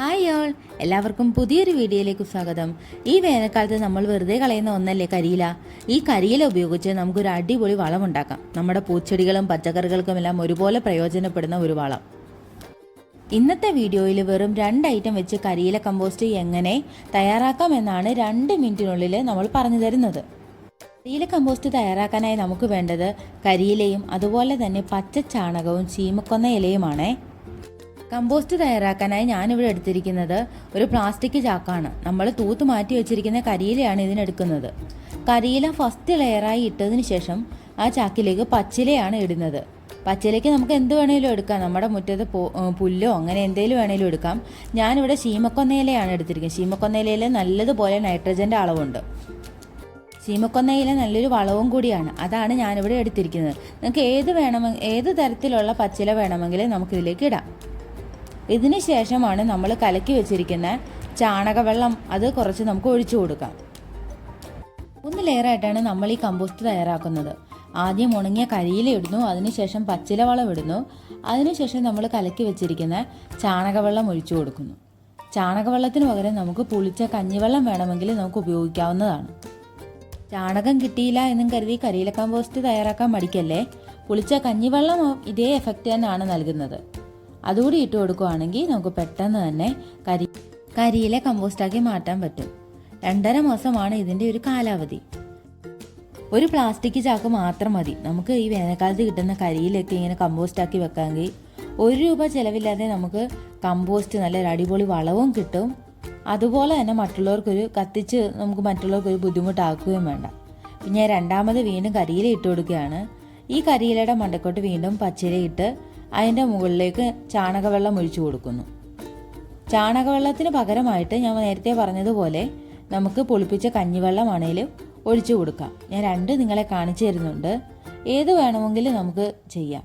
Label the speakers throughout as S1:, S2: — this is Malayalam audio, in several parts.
S1: Hi all. എല്ലാവർക്കും പുതിയൊരു വീഡിയോയിലേക്ക് സ്വാഗതം. ഈ വേനൽക്കാലത്ത് നമ്മൾ വെറുതെ കളയുന്ന ഒന്നല്ലേ കരിയില? ഈ കരിയില ഉപയോഗിച്ച് നമുക്കൊരു അടിപൊളി വളം ഉണ്ടാക്കാം. നമ്മുടെ പൂച്ചെടികളും പച്ചക്കറികൾക്കും എല്ലാം ഒരുപോലെ പ്രയോജനപ്പെടുന്ന ഒരു വളം. ഇന്നത്തെ വീഡിയോയിൽ വെറും രണ്ട് ഐറ്റം വെച്ച് കരിയില കമ്പോസ്റ്റ് എങ്ങനെ തയ്യാറാക്കാം എന്നാണ് രണ്ട് മിനിറ്റിനുള്ളിൽ നമ്മൾ പറഞ്ഞു തരുന്നത്. കരിയില കമ്പോസ്റ്റ് തയ്യാറാക്കാനായി നമുക്ക് വേണ്ടത് കരിയിലയും അതുപോലെ തന്നെ പച്ച ചാണകവും ചീമക്കൊന്ന ഇലയുമാണേ. കമ്പോസ്റ്റ് തയ്യാറാക്കാനായി ഞാനിവിടെ എടുത്തിരിക്കുന്നത് ഒരു പ്ലാസ്റ്റിക് ചാക്കാണ്. നമ്മൾ തൂത്ത് മാറ്റി വെച്ചിരിക്കുന്ന കരിയിലയാണ് ഇതിനെടുക്കുന്നത്. കരിയില ഫസ്റ്റ് ലെയറായി ഇട്ടതിന് ശേഷം ആ ചാക്കിലേക്ക് പച്ചിലയാണ് ഇടുന്നത്. പച്ചിലയ്ക്ക് നമുക്ക് എന്ത് വേണേലും എടുക്കാം. നമ്മുടെ മുറ്റത്ത് പുല്ലോ അങ്ങനെ എന്തെങ്കിലും വേണേലും എടുക്കാം. ഞാനിവിടെ ശീമക്കൊന്നയിലയാണ് എടുത്തിരിക്കുന്നത്. ശീമക്കൊന്നയിലയിൽ നല്ലതുപോലെ നൈട്രജന്റെ അളവുണ്ട്. ചീമക്കൊന്നയില നല്ലൊരു വളവും കൂടിയാണ്. അതാണ് ഞാനിവിടെ എടുത്തിരിക്കുന്നത്. നിങ്ങൾക്ക് ഏത് വേണമെ ഏത് തരത്തിലുള്ള പച്ചില വേണമെങ്കിലും നമുക്കിതിലേക്ക് ഇടാം. ഇതിന് ശേഷമാണ് നമ്മൾ കലക്കി വെച്ചിരിക്കുന്ന ചാണകവെള്ളം അത് കുറച്ച് നമുക്ക് ഒഴിച്ചു കൊടുക്കാം. മൂന്ന് ലെയറായിട്ടാണ് നമ്മൾ ഈ കമ്പോസ്റ്റ് തയ്യാറാക്കുന്നത്. ആദ്യം ഉണങ്ങിയ കരിയില ഇടുന്നു അതിനുശേഷം പച്ചില വളം ഇടുന്നു അതിനുശേഷം നമ്മൾ കലക്കി വെച്ചിരിക്കുന്ന ചാണകവെള്ളം ഒഴിച്ചു കൊടുക്കുന്നു. ചാണകവെള്ളത്തിന് പകരം നമുക്ക് പുളിച്ച കഞ്ഞിവെള്ളം വേണമെങ്കിൽ നമുക്ക് ഉപയോഗിക്കാവുന്നതാണ്. ചാണകം കിട്ടിയില്ല എന്നും കരുതി കരിയില കമ്പോസ്റ്റ് തയ്യാറാക്കാൻ മടിക്കല്ലേ? പുളിച്ച കഞ്ഞിവെള്ളം ഇതേ എഫക്റ്റ് തന്നെയാണ് നൽകുന്നത്. അതുകൂടി ഇട്ട് കൊടുക്കുകയാണെങ്കിൽ നമുക്ക് പെട്ടെന്ന് തന്നെ കരി കരിയിലെ കമ്പോസ്റ്റാക്കി മാറ്റാൻ പറ്റും. രണ്ടര മാസമാണ് ഇതിന്റെ ഒരു കാലാവധി. ഒരു പ്ലാസ്റ്റിക് ചാക്ക് മാത്രം മതി. നമുക്ക് ഈ വേനൽക്കാലത്ത് കിട്ടുന്ന കരിയിലൊക്കെ ഇങ്ങനെ കമ്പോസ്റ്റാക്കി വെക്കാമെങ്കിൽ ഒരു രൂപ ചിലവില്ലാതെ നമുക്ക് കമ്പോസ്റ്റ് നല്ലൊരു അടിപൊളി വളവും കിട്ടും. അതുപോലെ തന്നെ മറ്റുള്ളവർക്കൊരു കത്തിച്ച് നമുക്ക് മറ്റുള്ളവർക്കൊരു ബുദ്ധിമുട്ടാക്കുകയും വേണ്ട. പിന്നെ രണ്ടാമത് വീണ്ടും കരിയില ഇട്ട് കൊടുക്കുകയാണ്. ഈ കരിയിലയുടെ മണ്ടക്കോട്ട് വീണ്ടും പച്ചില ഇട്ട് അതിന്റെ മുകളിലേക്ക് ചാണകവെള്ളം ഒഴിച്ചു കൊടുക്കുന്നു. ചാണകവെള്ളത്തിന് പകരമായിട്ട് ഞാൻ നേരത്തെ പറഞ്ഞതുപോലെ നമുക്ക് പൊളിപ്പിച്ച കഞ്ഞിവെള്ളമാണേലും ഒഴിച്ചു കൊടുക്കാം. ഞാൻ രണ്ട് നിങ്ങളെ കാണിച്ചു തരുന്നുണ്ട്. ഏത് വേണമെങ്കിലും നമുക്ക് ചെയ്യാം.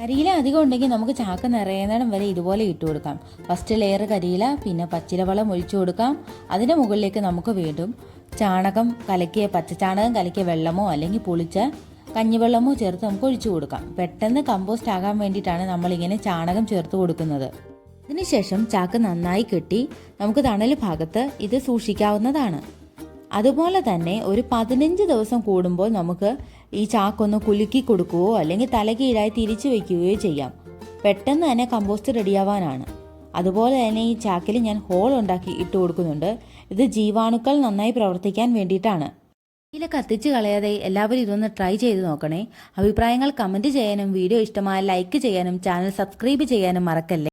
S1: കരിയില അധികം ഉണ്ടെങ്കിൽ നമുക്ക് ചാക്ക് നിറയുന്നിടം വരെ ഇതുപോലെ ഇട്ട് കൊടുക്കാം. ഫസ്റ്റ് ലെയർ കരിയില പിന്നെ പച്ചിലവെള്ളം ഒഴിച്ചു കൊടുക്കാം. അതിന്റെ മുകളിലേക്ക് നമുക്ക് വീണ്ടും ചാണകം കലക്കിയ പച്ചച്ചാണകം കലക്കിയ വെള്ളമോ അല്ലെങ്കിൽ പുളിച്ച കഞ്ഞിവെള്ളമോ ചേർത്ത് നമുക്ക് ഒഴിച്ചു കൊടുക്കാം. പെട്ടെന്ന് കമ്പോസ്റ്റ് ആകാൻ വേണ്ടിയിട്ടാണ് നമ്മളിങ്ങനെ ചാണകം ചേർത്ത് കൊടുക്കുന്നത്. അതിനുശേഷം ചാക്ക് നന്നായി കെട്ടി നമുക്ക് തണൽ ഭാഗത്ത് ഇത് സൂക്ഷിക്കാവുന്നതാണ്. അതുപോലെ തന്നെ ഒരു പതിനഞ്ച് ദിവസം കൂടുമ്പോൾ നമുക്ക് ഈ ചാക്കൊന്ന് കുലുക്കി കൊടുക്കുകയോ അല്ലെങ്കിൽ തലകീഴായി തിരിച്ചു വയ്ക്കുകയോ ചെയ്യാം. പെട്ടെന്ന് തന്നെ കമ്പോസ്റ്റ് റെഡിയാവാനാണ്. അതുപോലെ തന്നെ ഈ ചാക്കിൽ ഞാൻ ഹോൾ ഉണ്ടാക്കി ഇട്ട് കൊടുക്കുന്നുണ്ട്. ഇത് ജീവാണുക്കൾ നന്നായി പ്രവർത്തിക്കാൻ വേണ്ടിയിട്ടാണ്. ഇല കത്തിച്ച് കളയാതെ എല്ലാവരും ഇതൊന്ന് ട്രൈ ചെയ്ത് നോക്കണേ. അഭിപ്രായങ്ങൾ കമന്റ് ചെയ്യാനും വീഡിയോ ഇഷ്ടമായ ലൈക്ക് ചെയ്യാനും ചാനൽ സബ്സ്ക്രൈബ് ചെയ്യാനും മറക്കല്ലേ?